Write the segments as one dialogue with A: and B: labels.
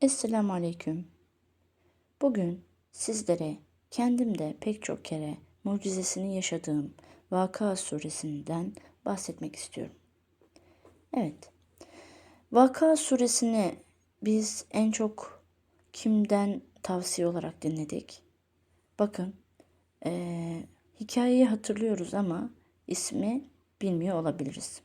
A: Esselamu Aleyküm. Bugün sizlere kendimde pek çok kere mucizesini yaşadığım Vaka suresinden bahsetmek istiyorum. Evet. Vaka suresini biz en çok kimden tavsiye olarak dinledik? Bakın, eee, hikayeyi hatırlıyoruz ama ismi bilmiyor olabiliriz.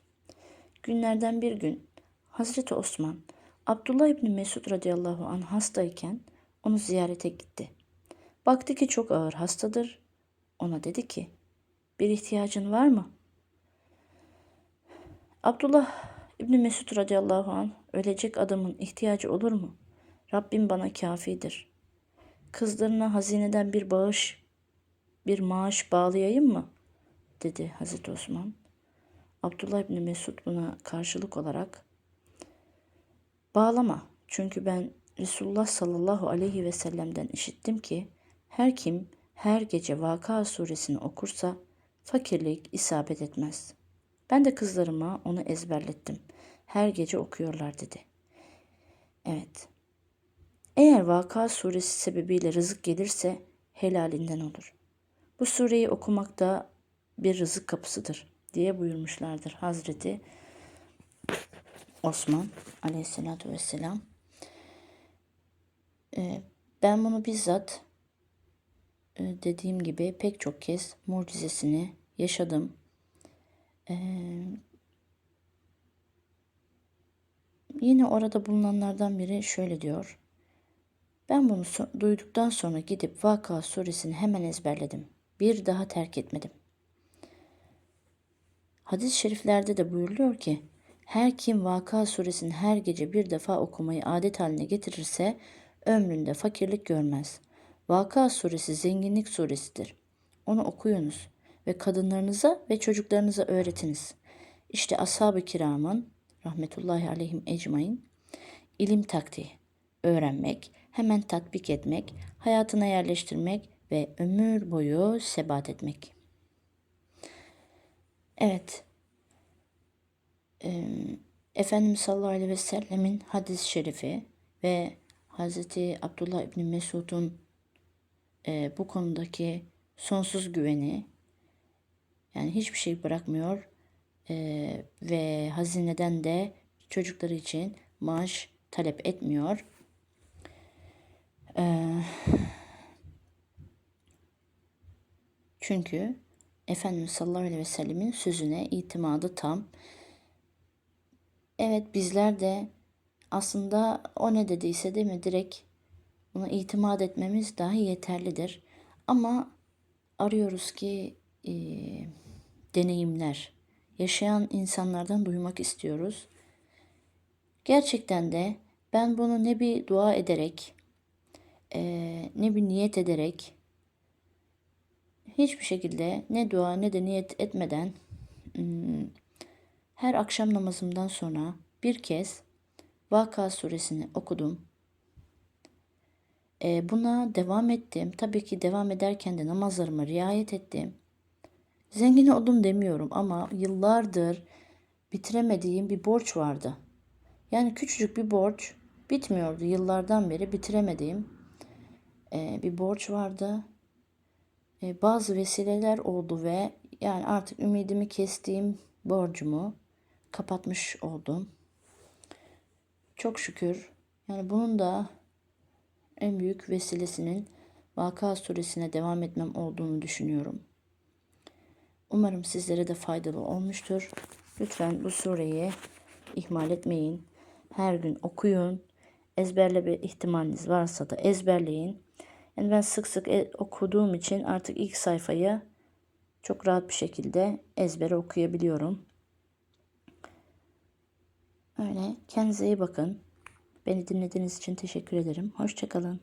A: Günlerden bir gün Hazreti Osman Abdullah İbni Mesud radıyallahu anh hastayken onu ziyarete gitti. Baktı ki çok ağır hastadır. Ona dedi ki bir ihtiyacın var mı? Abdullah İbni Mesud radıyallahu anh ölecek adamın ihtiyacı olur mu? Rabbim bana kafidir. Kızlarına hazineden bir bağış, bir maaş bağlayayım mı? dedi Hazreti Osman. Abdullah İbni Mesud buna karşılık olarak Bağlama. Çünkü ben Resulullah sallallahu aleyhi ve sellem'den işittim ki her kim her gece Vaka suresini okursa fakirlik isabet etmez. Ben de kızlarıma onu ezberlettim. Her gece okuyorlar dedi. Evet. Eğer Vaka suresi sebebiyle rızık gelirse helalinden olur. Bu sureyi okumak da bir rızık kapısıdır diye buyurmuşlardır Hazreti Osman aleyhissalatü vesselam. Ee, ben bunu bizzat e, dediğim gibi pek çok kez mucizesini yaşadım. Ee, yine orada bulunanlardan biri şöyle diyor. Ben bunu duyduktan sonra gidip Vaka suresini hemen ezberledim. Bir daha terk etmedim. Hadis-i şeriflerde de buyuruluyor ki her kim Vaka suresini her gece bir defa okumayı adet haline getirirse ömründe fakirlik görmez. Vaka suresi zenginlik suresidir. Onu okuyunuz ve kadınlarınıza ve çocuklarınıza öğretiniz. İşte ashab-ı kiramın rahmetullahi aleyhim ecmain ilim taktiği öğrenmek, hemen tatbik etmek, hayatına yerleştirmek ve ömür boyu sebat etmek. Evet, Efendimiz sallallahu aleyhi ve sellemin hadis-i şerifi ve Hazreti Abdullah İbni Mesud'un e, bu konudaki sonsuz güveni yani hiçbir şey bırakmıyor e, ve hazineden de çocukları için maaş talep etmiyor. E, çünkü Efendimiz sallallahu aleyhi ve sellemin sözüne itimadı tam. Evet bizler de aslında o ne dediyse değil mi direkt buna itimat etmemiz dahi yeterlidir. Ama arıyoruz ki e, deneyimler, yaşayan insanlardan duymak istiyoruz. Gerçekten de ben bunu ne bir dua ederek, e, ne bir niyet ederek, hiçbir şekilde ne dua ne de niyet etmeden hmm, her akşam namazımdan sonra bir kez Vaka suresini okudum. E, buna devam ettim. Tabii ki devam ederken de namazlarıma riayet ettim. Zengin oldum demiyorum ama yıllardır bitiremediğim bir borç vardı. Yani küçücük bir borç bitmiyordu. Yıllardan beri bitiremediğim e, bir borç vardı. E, bazı vesileler oldu ve yani artık ümidimi kestiğim borcumu kapatmış oldum. Çok şükür. Yani bunun da en büyük vesilesinin Vaka suresine devam etmem olduğunu düşünüyorum. Umarım sizlere de faydalı olmuştur. Lütfen bu sureyi ihmal etmeyin. Her gün okuyun. Ezberle bir ihtimaliniz varsa da ezberleyin. Yani ben sık sık e, okuduğum için artık ilk sayfayı çok rahat bir şekilde ezbere okuyabiliyorum. Öyle. Kendinize iyi bakın. Beni dinlediğiniz için teşekkür ederim. Hoşçakalın.